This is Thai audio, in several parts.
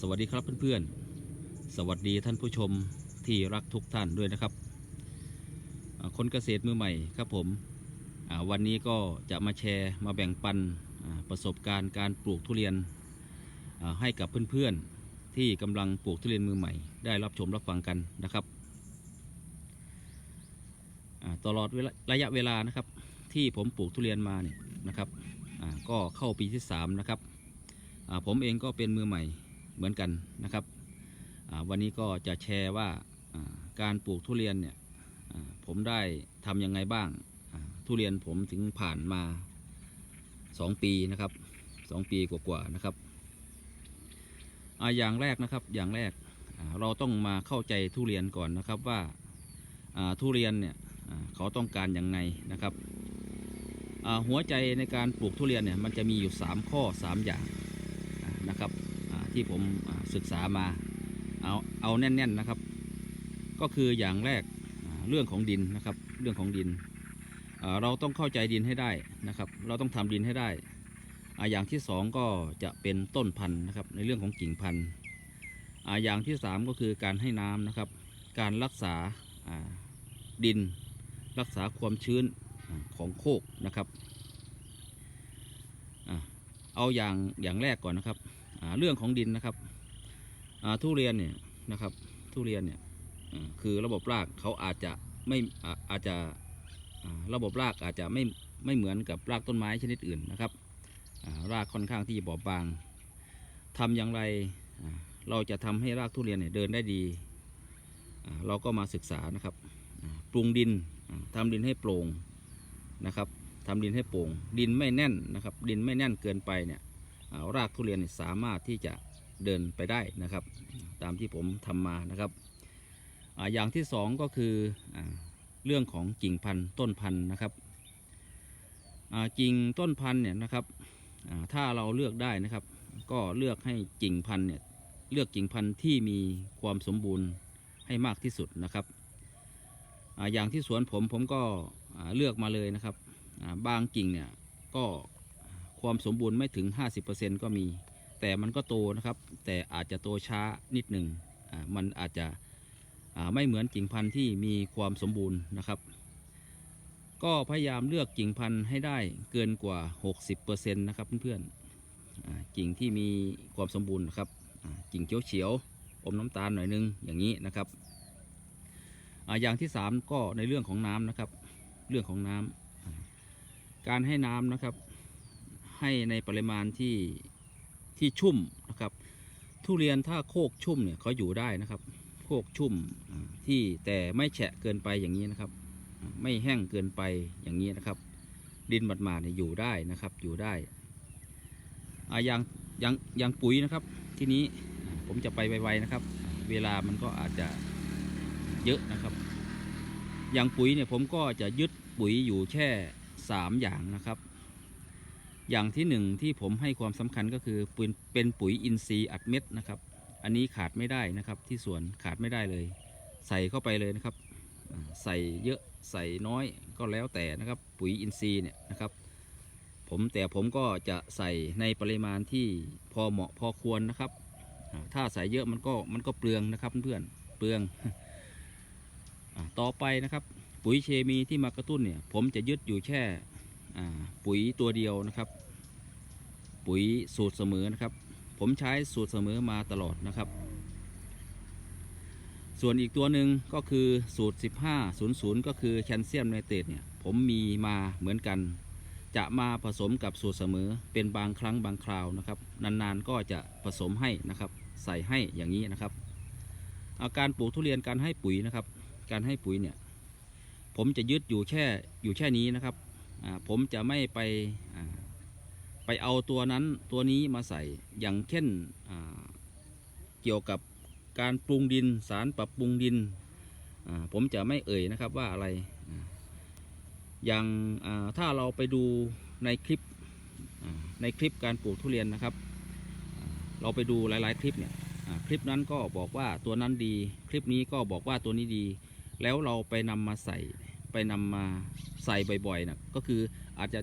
สวัสดีครับเพื่อนๆ สวัสดีท่านผู้ชมที่รักทุกท่านด้วยนะครับ คนเกษตรมือใหม่ครับผมวันนี้ก็จะมาแชร์มาแบ่งปันประสบการณ์การปลูกทุเรียนให้กับเพื่อนๆ ที่กำลังปลูกทุเรียนมือใหม่ ได้รับชมรับฟังกันนะครับตลอดระยะเวลานะครับที่ผมปลูกทุเรียนมาเนี่ยนะครับก็เข้าปีที่สามนะครับผมเองก็เป็นมือใหม่ เหมือนกันนะครับ วันนี้ก็จะแชร์ว่าการปลูกทุเรียนเนี่ยผมได้ทำยังไงบ้าง ทุเรียนผมถึงผ่านมา 2 ปีนะครับสองปีกว่าๆนะครับออย่างแรกนะครับอย่างแรกเราต้องมาเข้าใจทุเรียนก่อนนะครับว่าทุเรียนเนี่ยเขาต้องการยังไงนะครับหัวใจในการปลูกทุเรียนเนี่ยมันจะมีอยู่ 3 ข้อ 3 อย่างนะครับ ที่ผมศึกษามาเอาเอาแน่น ๆนะครับ ก็คืออย่างแรกเรื่องของดินนะครับ เรื่องของดิน เราต้องเข้าใจดินให้ได้นะครับ เราต้องทำดินให้ได้ อย่างที่สองก็จะเป็นต้นพันธุ์นะครับ ในเรื่องของกิ่งพันธุ์อย่างที่สามก็คือการให้น้ำนะครับ การรักษาดิน รักษาความชื้นของโคกนะครับ เอาอย่างอย่างแรกก่อนนะครับ เรื่องของดินนะครับทุเรียนเนี่ยนะครับ ทุเรียนเนี่ยคือระบบรากเขาอาจจะไม่อาจจะระบบรากอาจจะไม่ไม่เหมือนกับรากต้นไม้ชนิดอื่นนะครับรากค่อนข้างที่จะบอบบางทำอย่างไรเราจะทำให้รากทุเรียนเนี่ยเดินได้ดี เราก็มาศึกษานะครับ ปรุงดินอ่าทำดินให้โปร่งนะครับทำดินให้โปร่ง ดินไม่แน่นนะครับ ดินไม่แน่นเกินไปเนี่ย รากทุเรียนเนี่ยสามารถที่จะเดินไปได้นะครับ ตามที่ผมทำมานะครับออย่างที่สองก็คืออเรื่องของกิ่งพันธุ์ต้นพันธุ์นะครับกิ่งต้นพันธุ์เนี่ยนะครับถ้าเราเลือกได้นะครับ ก็เลือกให้กิ่งพันธุ์เนี่ยเลือกกิ่งพันธุ์ที่มีความสมบูรณ์ให้มากที่สุดนะครับออย่างที่สวนผมผมก็เลือกมาเลยนะครับบางกิ่งเนี่ยก็ ความสมบูรณ์ไม่ถึง 50%ก็มี แต่มันก็โตนะครับ แต่อาจจะโตช้านิดหนึ่งมันอาจจะไม่เหมือนกิ่งพันธุ์ที่มีความสมบูรณ์นะครับ ก็พยายามเลือกกิ่งพันธุ์ให้ได้เกินกว่า 60%นะครับเพื่อนๆกิ่งที่มีความสมบูรณ์นะครับกิ่งเขียวๆอมน้ำตาลหน่อยนึงอย่างนี้นะครับออย่างที่ 3 ก็ในเรื่องของน้ำนะครับ เรื่องของน้ำอ่าการให้น้ำนะครับ ให้ในปริมาณที่ที่ชุ่มนะครับ ทุเรียนถ้าโคกชุ่มเนี่ยเขาอยู่ได้นะครับ โคกชุ่มที่แต่ไม่แฉะเกินไปอย่างนี้นะครับ ไม่แห้งเกินไปอย่างนี้นะครับ ดินหมาดๆเนี่ยอยู่ได้นะครับอยู่ได้อย่างอย่างอย่างปุ๋ยนะครับ ทีนี้ผมจะไปไวๆนะครับ เวลามันก็อาจจะเยอะนะครับ อย่างปุ๋ยเนี่ยผมก็จะยึดปุ๋ยอยู่แค่สามอย่างนะครับ อย่างที่หนึ่งที่ผมให้ความสำคัญก็คือเป็นเป็นปุ๋ยอินทรีย์อัดเม็ดนะครับ อันนี้ขาดไม่ได้นะครับที่สวนขาดไม่ได้เลย ใส่เข้าไปเลยนะครับ ใส่เยอะใส่น้อยก็แล้วแต่นะครับ ปุ๋ยอินทรีย์เนี่ยนะครับ ผมแต่ผมก็จะใส่ในปริมาณที่พอเหมาะพอควรนะครับ ถ้าใส่เยอะมันก็มันก็เปลืองนะครับเพื่อนเปลืองต่อไปนะครับ ปุ๋ยเคมีที่มากระตุ้นเนี่ย ผมจะยึดอยู่แค่ ปุ๋ยตัวเดียวนะครับ ปุ๋ยสูตรเสมอนะครับ ผมใช้สูตรเสมอมาตลอดนะครับ ส่วนอีกตัวหนึ่งก็คือสูตร 1500 ก็คือแคลเซียมไนเตรตเนี่ยผมมีมาเหมือนกัน จะมาผสมกับสูตรเสมอเป็นบางครั้งบางคราวนะครับ นานๆก็จะผสมให้นะครับ ใส่ให้อย่างนี้นะครับ อาการปลูกทุเรียนการให้ปุ๋ยนะครับ การให้ปุ๋ยเนี่ยผมจะยึดอยู่แค่อยู่แค่นี้นะครับ ผมจะไม่ไปไปเอาตัวนั้นตัวนี้มาใส่อย่างเช่นเกี่ยวกับการปรุงดินสารปรับปรุงดิน ผมจะไม่เอ่ยนะครับว่าอะไร อย่างถ้าเราไปดูในคลิปในคลิปการปลูกทุเรียนนะครับ เราไปดูหลาย ๆ คลิปเนี่ยคลิปนั้นก็บอกว่าตัวนั้นดี คลิปนี้ก็บอกว่าตัวนี้ดี แล้วเราไปนำมาใส่ไปนำมา ใส่บ่อยๆนะก็คืออาจจะ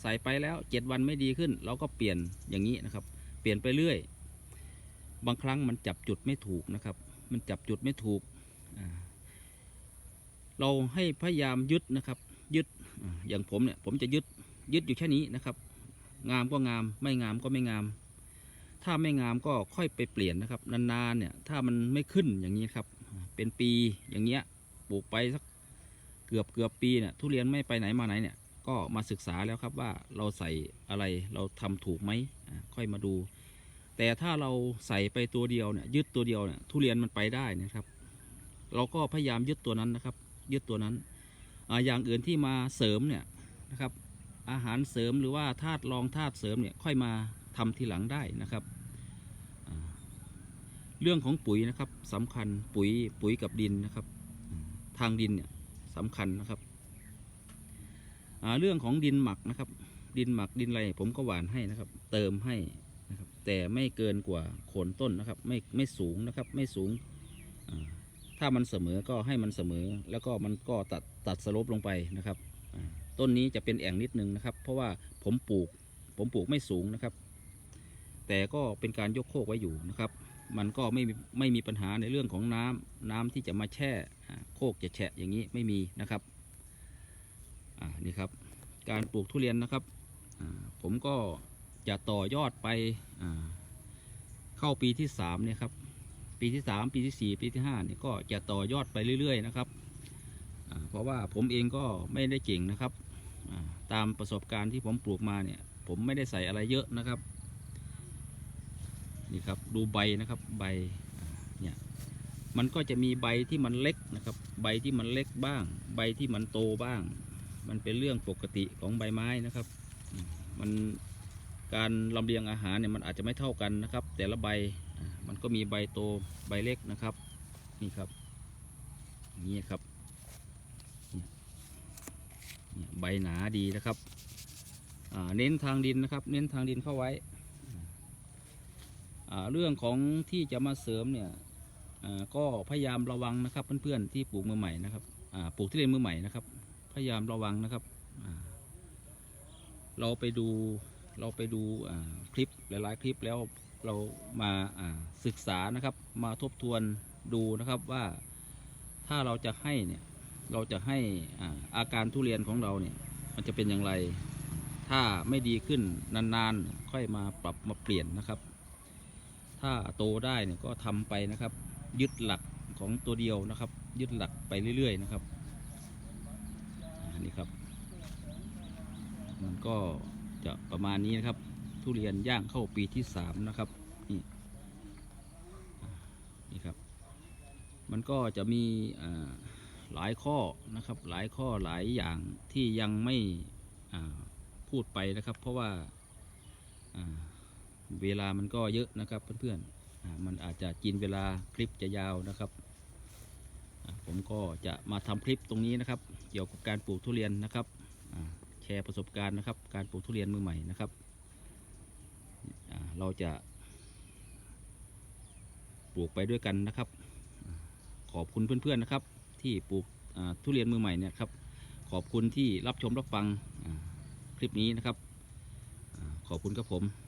ใส่ไปแล้ว 7 วันไม่ดีขึ้น เราก็เปลี่ยนอย่างนี้นะครับ เปลี่ยนไปเรื่อย บางครั้งมันจับจุดไม่ถูกนะครับ มันจับจุดไม่ถูก เราให้พยายามยึดนะครับ ยึดอย่างผมเนี่ยผมจะยึดยึดอยู่แค่นี้นะครับ งามก็งามไม่งามก็ไม่งาม ถ้าไม่งามก็ค่อยไปเปลี่ยนนะครับ นานๆเนี่ยถ้ามันไม่ขึ้นอย่างนี้ครับ เป็นปีอย่างเงี้ยปลูกไปสัก เกือบเกือบปีเนี่ยทุเรียนไม่ไปไหนมาไหนเนี่ยก็มาศึกษาแล้วครับว่าเราใส่อะไรเราทำถูกไหมอ่าค่อยมาดู แต่ถ้าเราใส่ไปตัวเดียวเนี่ยยึดตัวเดียวเนี่ยทุเรียนมันไปได้นะครับ เราก็พยายามยึดตัวนั้นนะครับ ยึดตัวนั้นออย่างอื่นที่มาเสริมเนี่ยนะครับ อาหารเสริมหรือว่าธาตุรองธาตุเสริมเนี่ยค่อยมาทำทีหลังได้นะครับ เรื่องของปุ๋ยนะครับสำคัญปุ๋ยปุ๋ยกับดินนะครับ ทางดินเนี่ย สำคัญนะครับ เรื่องของดินหมักนะครับ ดินหมักดินอะไรผมก็หวานให้นะครับ เติมให้นะครับ แต่ไม่เกินกว่าโคนต้นนะครับ ไม่ไม่สูงนะครับ ไม่สูง ถ้ามันเสมอก็ให้มันเสมอ แล้วก็มันก็ตัดตัดสลปลงไปนะครับ ต้นนี้จะเป็นแอ่งนิดนึงนะครับ เพราะว่าผมปลูก ผมปลูกไม่สูงนะครับ แต่ก็เป็นการยกโคกไว้อยู่นะครับ มันก็ไม่มีไม่มีปัญหาในเรื่องของน้ำน้ำที่จะมาแช่โคกจะแฉะอย่างนี้ไม่มีนะครับอ่านี่ครับ การปลูกทุเรียนนะครับผมก็จะต่อยอดไปเข้าปีที่สามเนี่ยครับปีที่สามปีที่สี่ปีที่ห้าเนี่ยก็จะต่อยอดไปเรื่อย ๆ นะครับเพราะว่าผมเองก็ไม่ได้เก่งนะครับตามประสบการณ์ที่ผมปลูกมาเนี่ยผมไม่ได้ใส่อะไรเยอะนะครับนี่ครับ ดูใบนะครับใบเนี่ยมันก็จะมีใบที่มันเล็กนะครับ ใบที่มันเล็กบ้าง ใบที่มันโตบ้าง มันเป็นเรื่องปกติของใบไม้นะครับ มันการลำเลียงอาหารเนี่ยมันอาจจะไม่เท่ากันนะครับ แต่ละใบมันก็มีใบโตใบเล็กนะครับนี่ครับนี่ครับใบหนาดีนะครับเน้นทางดินนะครับ เน้นทางดินเข้าไว้ เรื่องของที่จะมาเสริมเนี่ยก็พยายามระวังนะครับเพื่อนๆที่ปลูกมือใหม่นะครับปลูกที่เรียนมือใหม่นะครับ พยายามระวังนะครับเราไปดูเราไปดูคลิปหลายๆ คลิปแล้วเรามาศึกษานะครับ มาทบทวนดูนะครับว่าถ้าเราจะให้เนี่ยเราจะให้อ่าอาการทุเรียนของเราเนี่ยมันจะเป็นอย่างไร ถ้าไม่ดีขึ้นนานๆ ค่อยมาปรับมาเปลี่ยนนะครับ ถ้าโตได้เนี่ยก็ทำไปนะครับ ยึดหลักของตัวเดียวนะครับ ยึดหลักไปเรื่อย ๆ นะครับนนี้ครับ มันก็จะประมาณนี้นะครับ ทุเรียนย่างเข้าปีที่สามนะครับนี่นี่ครับ มันก็จะมีหลายข้อนะครับ หลายข้อหลายอย่างที่ยังไม่พูดไปนะครับ เพราะว่า เวลามันก็เยอะนะครับเพื่อนๆมันอาจจะกินเวลาคลิปจะยาวนะครับ ผมก็จะมาทำคลิปตรงนี้นะครับ เกี่ยวกับการปลูกทุเรียนนะครับแชร์ประสบการณ์นะครับ การปลูกทุเรียนมือใหม่นะครับเราจะปลูกไปด้วยกันนะครับ ขอบคุณเพื่อนๆนะครับ ที่ปลูกทุเรียนมือใหม่เนี่ยครับ ขอบคุณที่รับชมรับฟังคลิปนี้นะครับ ขอบคุณครับผม